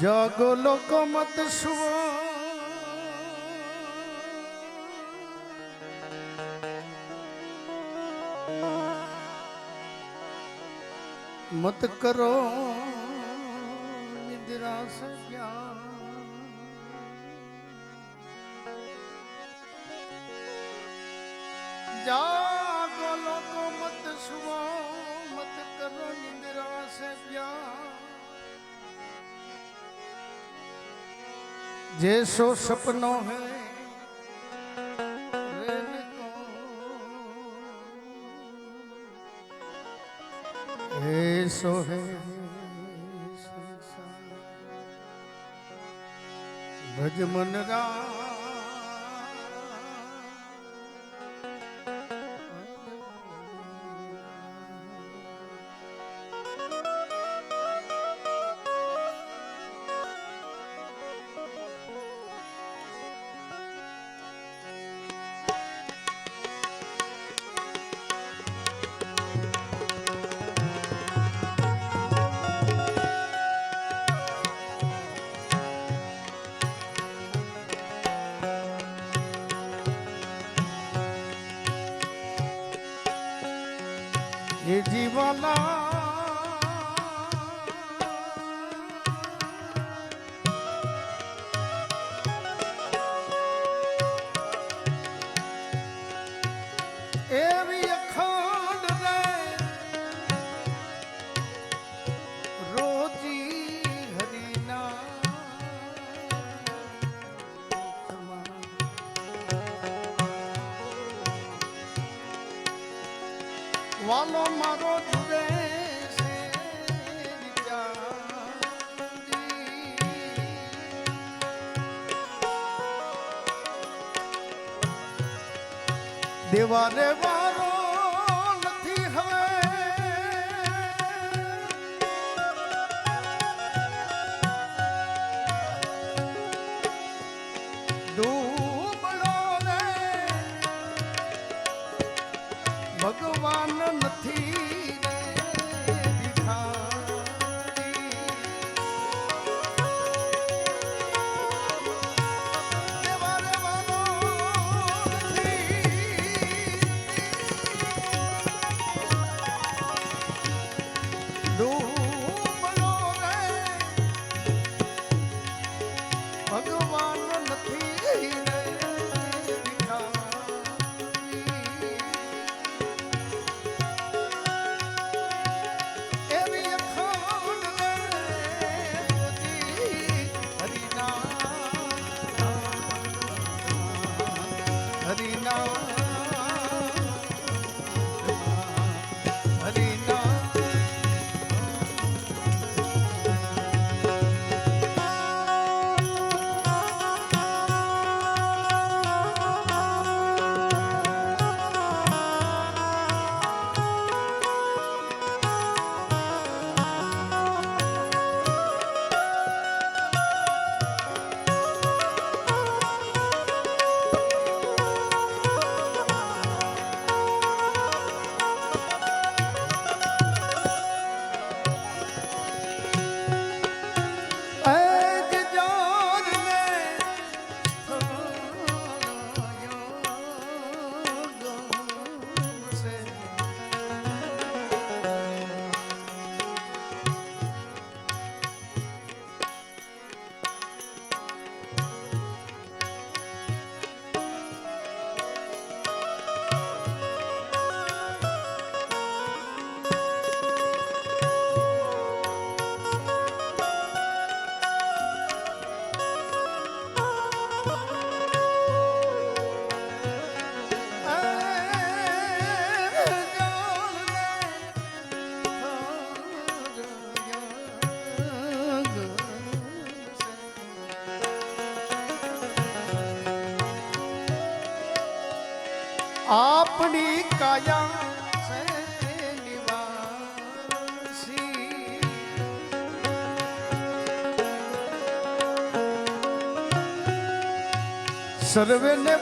જાગો લોકો મત સુવો. મત કરો નિદ્રા સે જ્ઞાન જાગો લોકો મત સુવો, મત કરો નિદ્રા સે જેસો સપનો હે સો હે ભજ મન આપણી કાયા સર્વે ને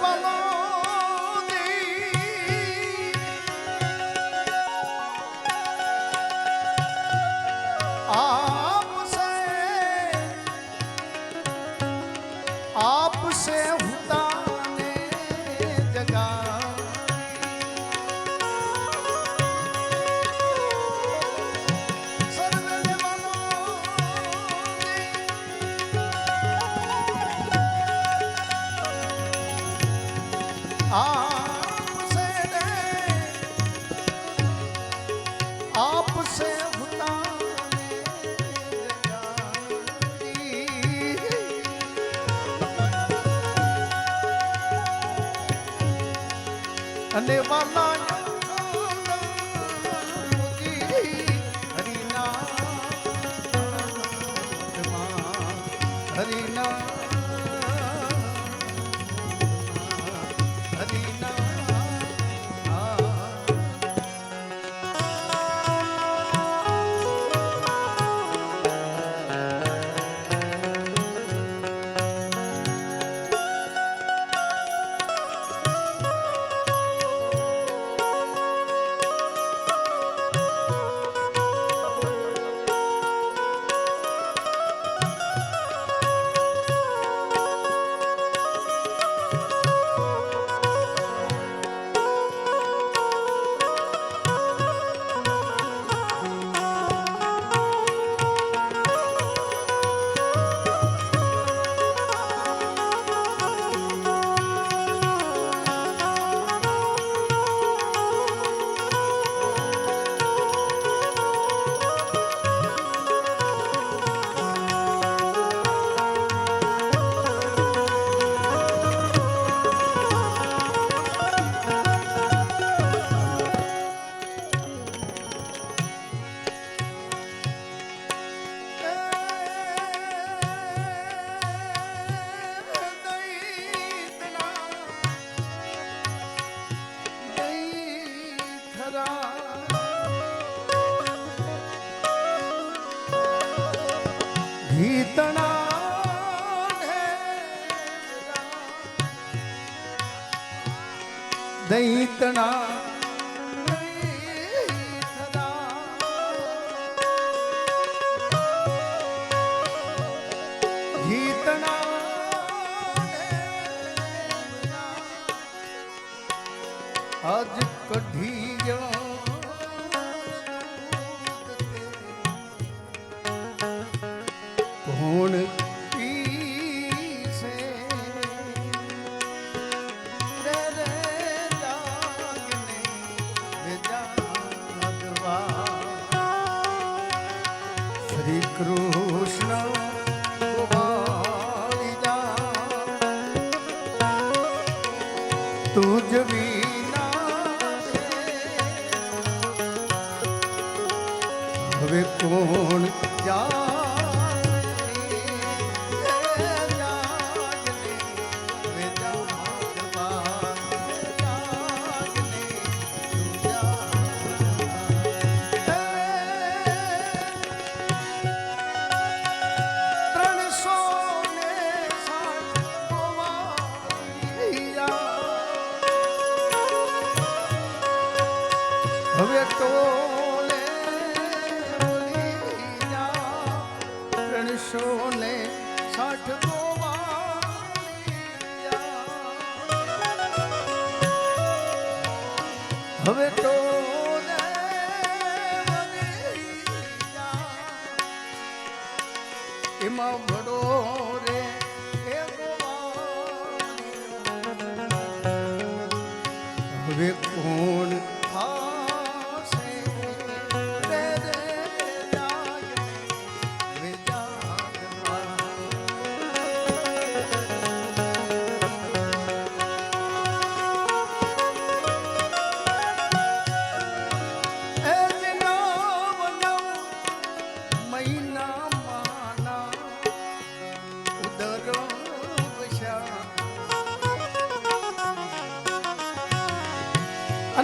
હવે ટોલે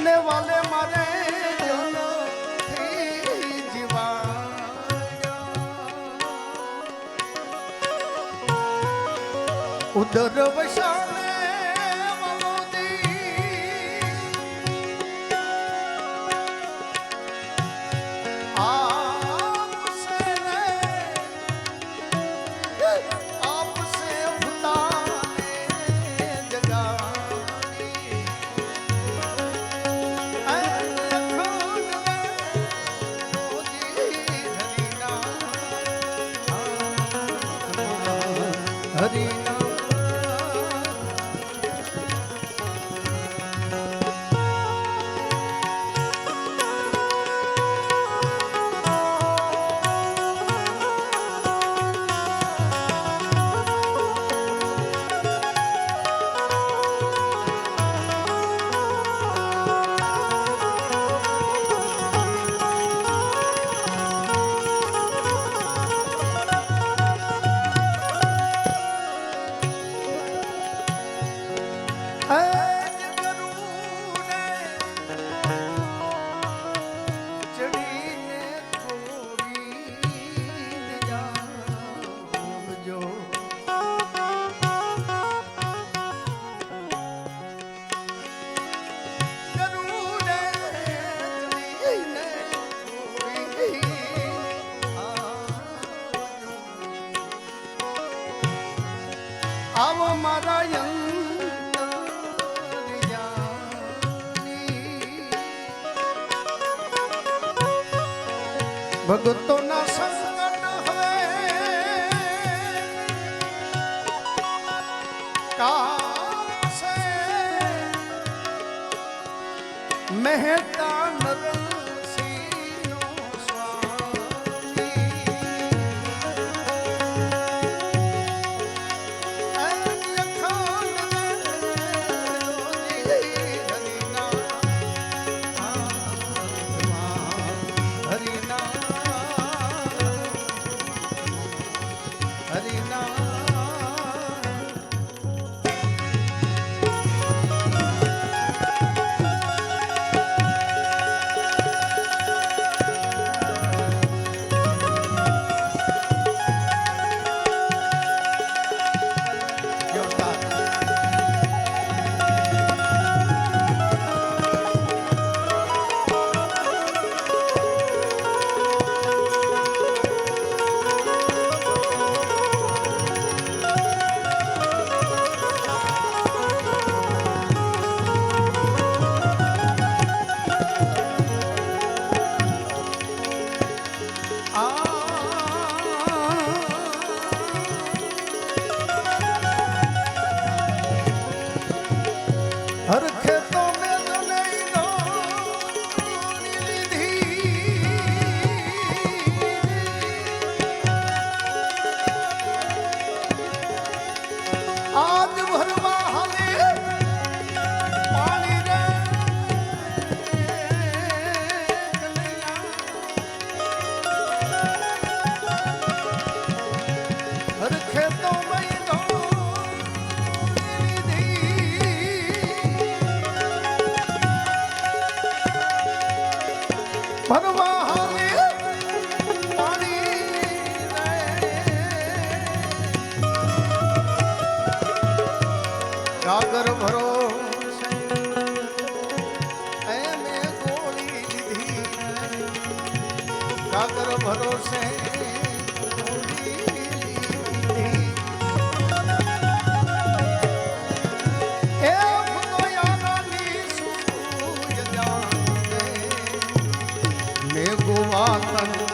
અને વાલે મારે. ઉદર વસાને Hallelujah.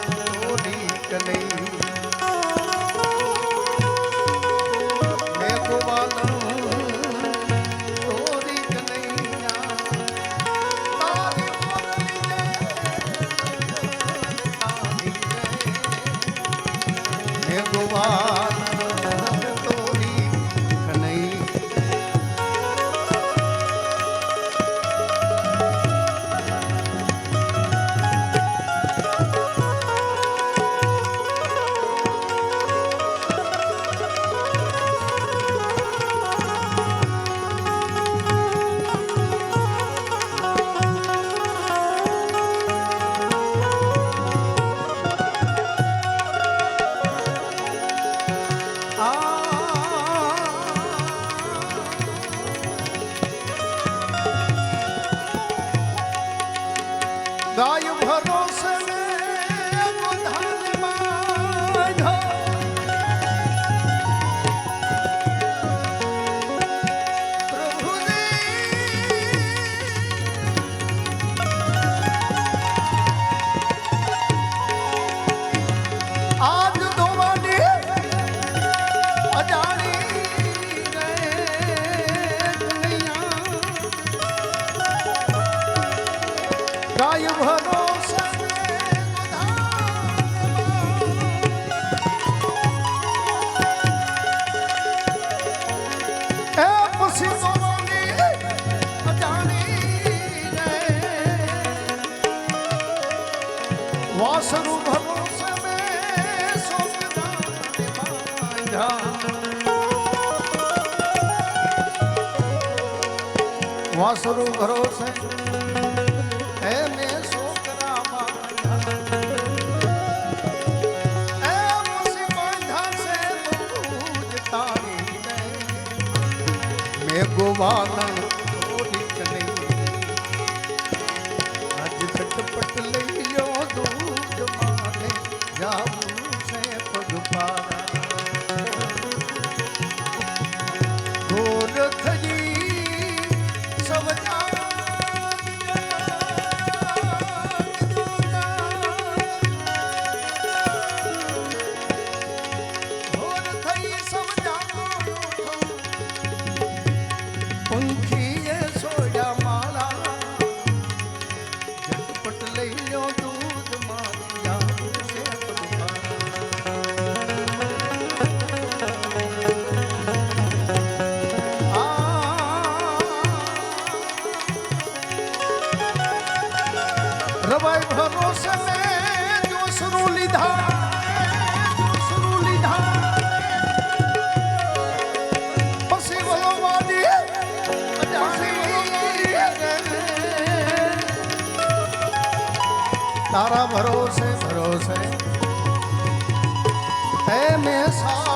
જાય ભરોસા વાસનું ભરોસે મેં સોગદાન વાસરું ભરોસે வானல் રવાઈ ભરોસે મેં જોશરૂ લીધા જોશરૂ લીધા પછી વયો તારા ભરોસે ભરોસે. મેં સારું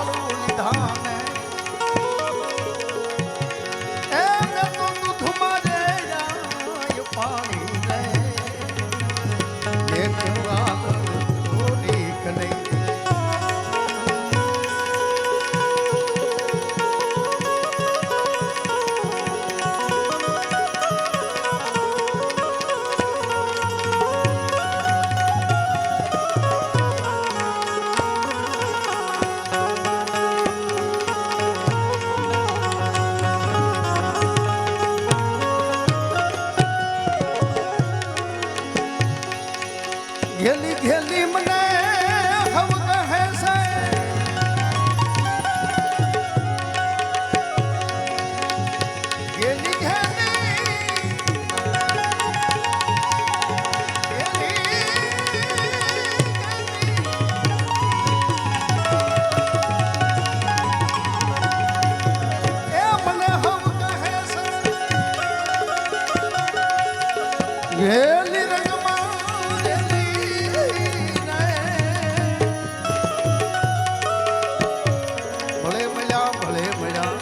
ભલે મળ્યા ભલે મળ્યા.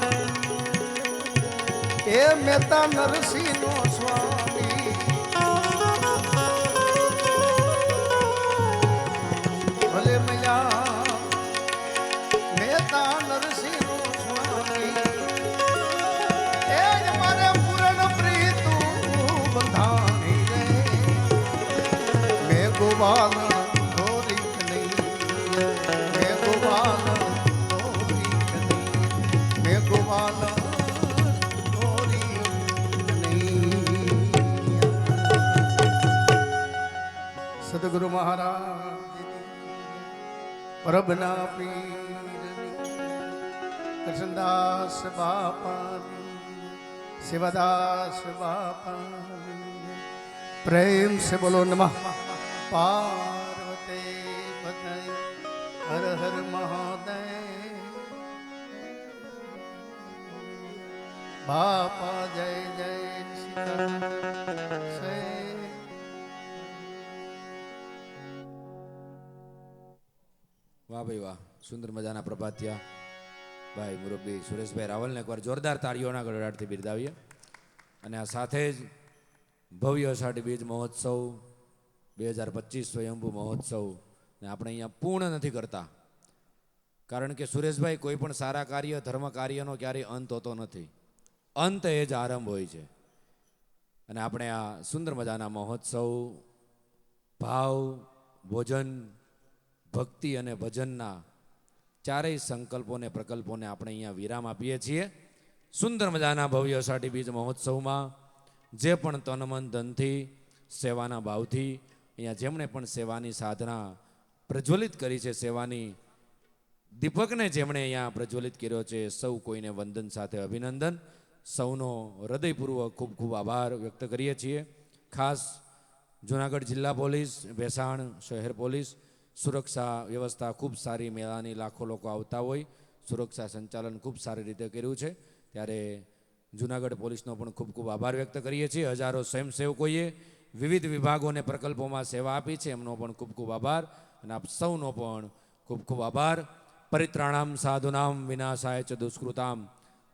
એ મહેતા નરસિંહ સદગુરુ મહારાજ પ્રભના પીર કૃષ્ણદાસ બાપા શિવદાસ બાપા પ્રેમ સે બોલો નમઃ. વાહ ભાઈ વાહ, સુંદર મજાના પ્રભાત્યા ભાઈ મુરબ્બી સુરેશભાઈ રાવલને એકવાર જોરદાર તાળીઓના ગળડાટથી બિરદાવીએ. અને આ સાથે જ ભવ્ય અષાઢી બીજ મહોત્સવ બે હજાર પચીસ સ્વયંભૂ મહોત્સવ ને આપણે અહીંયા પૂર્ણ નથી કરતા. કારણ કે સુરેશભાઈ કોઈ પણ સારા કાર્ય, ધર્મ કાર્યનો ક્યારેય અંત હોતો નથી. અંત એ જ આરંભ હોય છે. અને આપણે આ સુંદર મજાના મહોત્સવ, ભાવ, ભોજન, ભક્તિ અને ભજનના ચારેય સંકલ્પોને પ્રકલ્પોને આપણે અહીંયા વિરામ આપીએ છીએ. સુંદર મજાના ભવ્ય સાટી બીજ મહોત્સવમાં જે પણ તન મન ધનથી, સેવાના ભાવથી અહીંયા જેમણે પણ સેવાની સાધના પ્રજ્વલિત કરી છે, સેવાની દીપકને જેમણે અહીંયા પ્રજ્વલિત કર્યો છે, સૌ કોઈને વંદન સાથે અભિનંદન. સૌનો હૃદયપૂર્વક ખૂબ ખૂબ આભાર વ્યક્ત કરીએ છીએ. ખાસ જુનાગઢ જિલ્લા પોલીસ ભેસાણ શહેર પોલીસ, સુરક્ષા વ્યવસ્થા ખૂબ સારી મેળાની લાખો લોકો આવતા હોય, સુરક્ષા સંચાલન ખૂબ સારી રીતે કર્યું છે. ત્યારે જુનાગઢ પોલીસનો પણ ખૂબ ખૂબ આભાર વ્યક્ત કરીએ છીએ. હજારો સ્વયંસેવકોએ વિવિધ વિભાગોને પ્રકલ્પોમાં સેવા આપી છે. એમનો પણ ખૂબ ખૂબ આભાર અને આપ સૌનો પણ ખૂબ ખૂબ આભાર. પરિત્રાણામ સાધુનામ વિનાશાય ચ દુષ્કૃતામ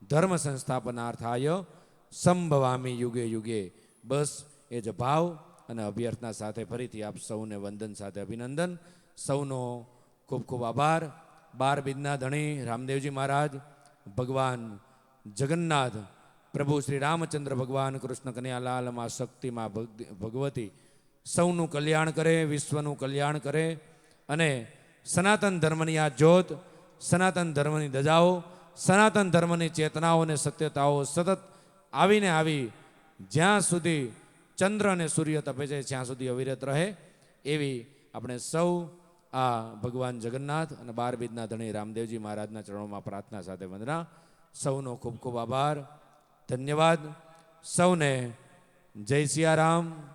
ધર્મ સંસ્થાપનાર્થાય સંભવામી યુગે યુગે. બસ એ જ ભાવ અને અભ્યર્થના સાથે ફરીથી આપ સૌને વંદન સાથે અભિનંદન. સૌનો ખૂબ ખૂબ આભાર. બાર બિદના ધણી રામદેવજી મહારાજ, ભગવાન જગન્નાથ પ્રભુ શ્રી રામચંદ્ર ભગવાન કૃષ્ણ કન્યાલાલમાં શક્તિમાં ભગવતી સૌનું કલ્યાણ કરે, વિશ્વનું કલ્યાણ કરે અને સનાતન ધર્મની આ જ્યોત, સનાતન ધર્મની ધજાઓ સનાતન ધર્મની ચેતનાઓ અને સત્યતાઓ સતત આવીને આવી જ્યાં સુધી ચંદ્ર અને સૂર્ય તપે છે, ત્યાં સુધી અવિરત રહે એવી આપણે સૌ આ ભગવાન જગન્નાથ અને બાર બીજના ધણી રામદેવજી મહારાજના ચરણોમાં પ્રાર્થના સાથે વંદના. સૌનો ખૂબ ખૂબ આભાર. ધન્યવાદ. સૌને જય સિયારામ.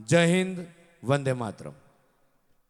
જય હિન્દ. વંદે માતરમ.